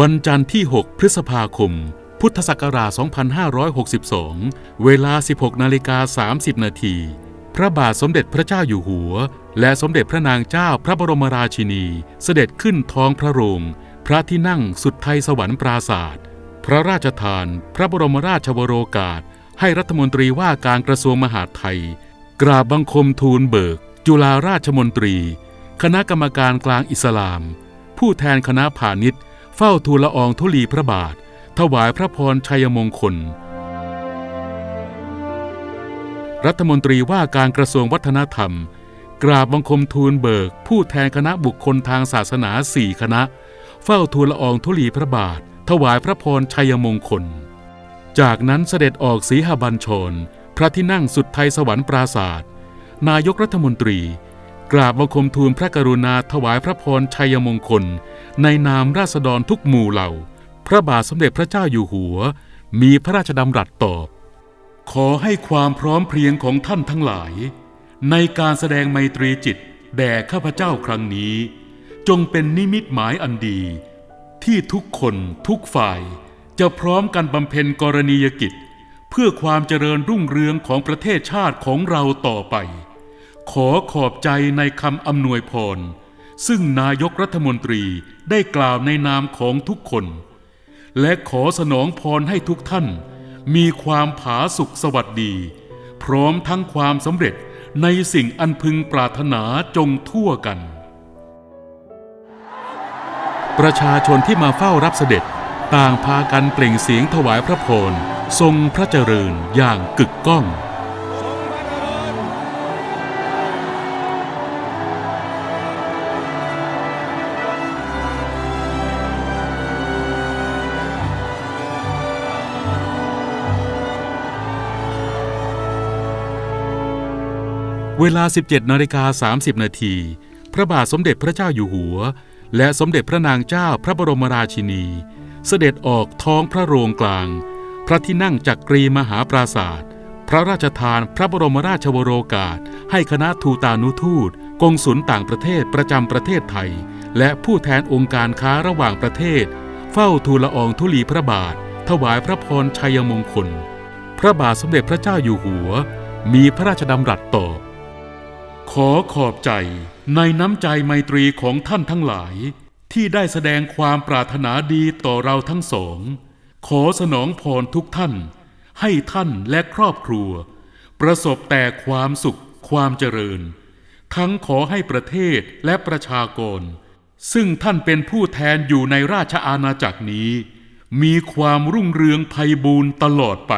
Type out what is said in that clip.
วันจันทร์ที่ 6 พฤษภาคม พุทธศักราช 2562 เวลา 16 นาฬิกา 30 นาที พระบาทสมเด็จพระเจ้าอยู่หัว และสมเด็จพระนางเจ้าพระบรมราชินี เสด็จขึ้นท้องพระโรง พระที่นั่งสุดไทยสวรรค์ปราศาสตร์พระราชทาน พระบรมราชวโรกาส ให้รัฐมนตรีว่าการกระทรวงมหาดไทย กราบบังคมทูลเบิก จุฬาราชมนตรี คณะกรรมการกลางอิสลาม ผู้แทนคณะพาณิชย์ เฝ้าทูลละอองธุลีพระบาท ถวายพระพรชัยมงคล รัฐมนตรีว่าการกระทรวงวัฒนธรรม กราบบังคมทูลเบิก ผู้แทนคณะบุคคลทางศาสนาสี่คณะ เฝ้าทูลละอองธุลีพระบาท ถวายพระพรชัยมงคล จากนั้นเสด็จออกสีหบัญชร พระที่นั่งสุดไทยสวรรค์ปราศาสตร์นายกรัฐมนตรี กราบบังคมทูลพระกรุณาถวายพระพรชัยมงคล ในนามราษฎรทุกหมู่เหล่า พระบาทสมเด็จพระเจ้าอยู่หัว มีพระราชดำรัสตอบ ขอให้ความพร้อมเพรียงของท่านทั้งหลาย ในการแสดงไมตรีจิตแด่ข้าพเจ้าครั้งนี้ จงเป็นนิมิตหมายอันดี ที่ทุกคนทุกฝ่าย จะพร้อมกันบำเพ็ญกรณียกิจ เพื่อความเจริญรุ่งเรืองของประเทศชาติของเราต่อไป ขอขอบใจในคำอำนวยพร ซึ่งนายกรัฐมนตรีได้กล่าวในนามของทุกคน และขอสนองพรให้ทุกท่าน มีความผาสุขสวัสดี พร้อมทั้งความสำเร็จในสิ่งอันพึงปรารถนาจงทั่วกัน ประชาชนที่มาเฝ้ารับเสด็จต่างพากันเปล่งเสียงถวายพระพรทรงพระเจริญอย่างกึกก้อง เวลา 17นาฬิกา30 นาที พระบาทสมเด็จพระเจ้าอยู่หัว และสมเด็จพระนางเจ้าพระบรมราชินี เสด็จออกท้องพระโรงกลาง พระที่นั่งจักกรีมหาปราศาสตร์พระราชทานพระบรมราชวโรกาส ให้คณะทูตานุทูตกงสุลต่างประเทศประจำประเทศไทย และผู้แทนองค์การค้าระหว่างประเทศ เฝ้าทูลละอองธุลีพระบาท ถวายพระพรชัยมงคล พระบาทสมเด็จพระเจ้าอยู่หัว มีพระราชดำรัสตอบ ขอขอบใจในน้ำใจไมตรีของท่านทั้งหลาย ที่ได้แสดงความปรารถนาดีต่อเราทั้งสอง ขอสนองพรทุกท่าน ให้ท่านและครอบครัว ประสบแต่ความสุขความเจริญ ทั้งขอให้ประเทศและประชากร ซึ่งท่านเป็นผู้แทนอยู่ในราชอาณาจักรนี้ มีความรุ่งเรืองไพบูรณ์ตลอดไป